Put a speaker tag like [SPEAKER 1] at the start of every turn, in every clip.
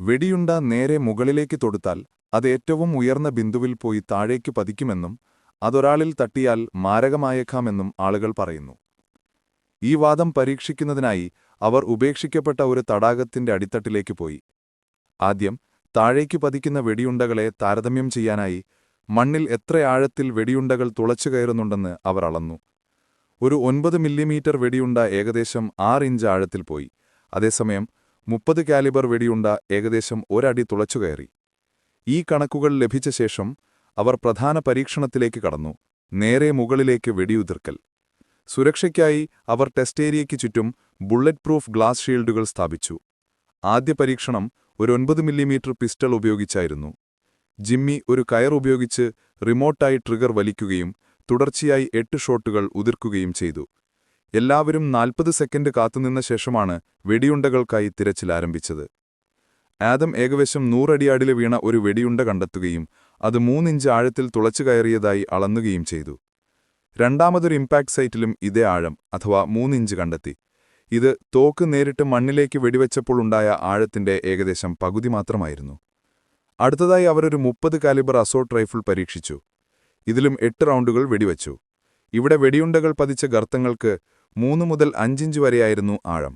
[SPEAKER 1] വെടിയുണ്ട നേരെ മുകളിലേക്ക് തൊടുത്താൽ അത് ഏറ്റവും ഉയർന്ന ബിന്ദുവിൽ പോയി താഴേക്ക് പതിക്കുമെന്നും അതൊരാളിൽ തട്ടിയാൽ മാരകമായേക്കാമെന്നും ആളുകൾ പറയുന്നു. ഈ വാദം പരീക്ഷിക്കുന്നതിനായി അവർ ഉപേക്ഷിക്കപ്പെട്ട ഒരു തടാകത്തിന്റെ അടിത്തട്ടിലേക്ക് പോയി. ആദ്യം താഴേക്ക് പതിക്കുന്ന വെടിയുണ്ടകളെ താരതമ്യം ചെയ്യാനായി മണ്ണിൽ എത്ര ആഴത്തിൽ വെടിയുണ്ടകൾ തുളച്ചു കയറുന്നുണ്ടെന്ന് അവർ അളന്നു. ഒരു ഒൻപത് മില്ലിമീറ്റർ വെടിയുണ്ട ഏകദേശം ആറ് ഇഞ്ച് ആഴത്തിൽ പോയി. അതേസമയം മുപ്പത് കാലിബർ വെടിയുണ്ട ഏകദേശം ഒരടി തുളച്ചുകയറി ഈ കണക്കുകൾ ലഭിച്ച ശേഷം അവർ പ്രധാന പരീക്ഷണത്തിലേക്ക് കടന്നു. നേരെ മുകളിലേക്ക് വെടിയുതിർക്കൽ. സുരക്ഷയ്ക്കായി അവർ ടെസ്റ്റേരിയയ്ക്ക് ചുറ്റും ബുള്ളറ്റ് പ്രൂഫ് ഗ്ലാസ് ഷീൽഡുകൾ സ്ഥാപിച്ചു. ആദ്യ പരീക്ഷണം ഒരു ഒൻപത് മില്ലിമീറ്റർ പിസ്റ്റൾ ഉപയോഗിച്ചായിരുന്നു. ജിമ്മി ഒരു കയർ ഉപയോഗിച്ച് റിമോട്ടായി ട്രിഗർ വലിക്കുകയും തുടർച്ചയായി എട്ട് ഷോട്ടുകൾ ഉതിർക്കുകയും ചെയ്തു. എല്ലാവരും നാൽപ്പത് സെക്കൻഡ് കാത്തുനിന്ന ശേഷമാണ് വെടിയുണ്ടകൾക്കായി തിരച്ചിൽ ആരംഭിച്ചത്. ആദം ഏകദേശം നൂറടിയാടിൽ വീണ ഒരു വെടിയുണ്ട കണ്ടെത്തുകയും അത് മൂന്നിഞ്ച് ആഴത്തിൽ തുളച്ചു കയറിയതായി അളന്നുകയും ചെയ്തു. രണ്ടാമതൊരു ഇമ്പാക്ട് സൈറ്റിലും ഇതേ ആഴം അഥവാ മൂന്നിഞ്ച് കണ്ടെത്തി. ഇത് തോക്ക് നേരിട്ട് മണ്ണിലേക്ക് വെടിവെച്ചപ്പോൾ ഉണ്ടായ ആഴത്തിന്റെ ഏകദേശം പകുതി മാത്രമായിരുന്നു. അടുത്തതായി അവരൊരു മുപ്പത് കാലിബർ അസോട്ട് റൈഫിൾ പരീക്ഷിച്ചു. ഇതിലും എട്ട് റൗണ്ടുകൾ വെടിവെച്ചു. ഇവിടെ വെടിയുണ്ടകൾ പതിച്ച ഗർത്തങ്ങൾക്ക് മൂന്ന് മുതൽ അഞ്ചിഞ്ച് വരെയായിരുന്നു ആഴം.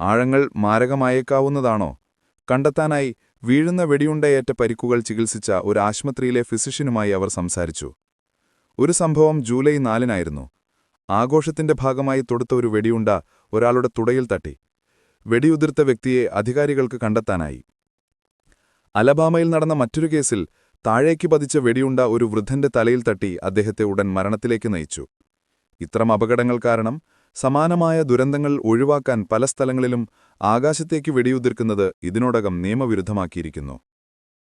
[SPEAKER 1] ആഴങ്ങൾ മാരകമായേക്കാവുന്നതാണോ? കണ്ടെത്താനായി വീഴുന്ന വെടിയുണ്ടയേറ്റ പരിക്കുകൾ ചികിത്സിച്ച ഒരു ആശുപത്രിയിലെ ഫിസിഷ്യനുമായി അവർ സംസാരിച്ചു. ഒരു സംഭവം ജൂലൈ നാലിനായിരുന്നു. ആഘോഷത്തിന്റെ ഭാഗമായി തൊടുത്ത ഒരു വെടിയുണ്ട ഒരാളുടെ തുടയിൽ തട്ടി. വെടിയുതിർത്ത വ്യക്തിയെ അധികാരികൾക്ക് കണ്ടെത്താനായി. അലബാമയിൽ നടന്ന മറ്റൊരു കേസിൽ താഴേക്ക് പതിച്ച വെടിയുണ്ട ഒരു വൃദ്ധന്റെ തലയിൽ തട്ടി അദ്ദേഹത്തെ ഉടൻ മരണത്തിലേക്ക് നയിച്ചു. ഇത്തരം അപകടങ്ങൾ കാരണം സമാനമായ ദുരന്തങ്ങൾ ഒഴിവാക്കാൻ പല സ്ഥലങ്ങളിലും ആകാശത്തേക്ക് വെടിയുതിർക്കുന്നത് ഇതിനോടകം നിയമവിരുദ്ധമാക്കിയിരിക്കുന്നു.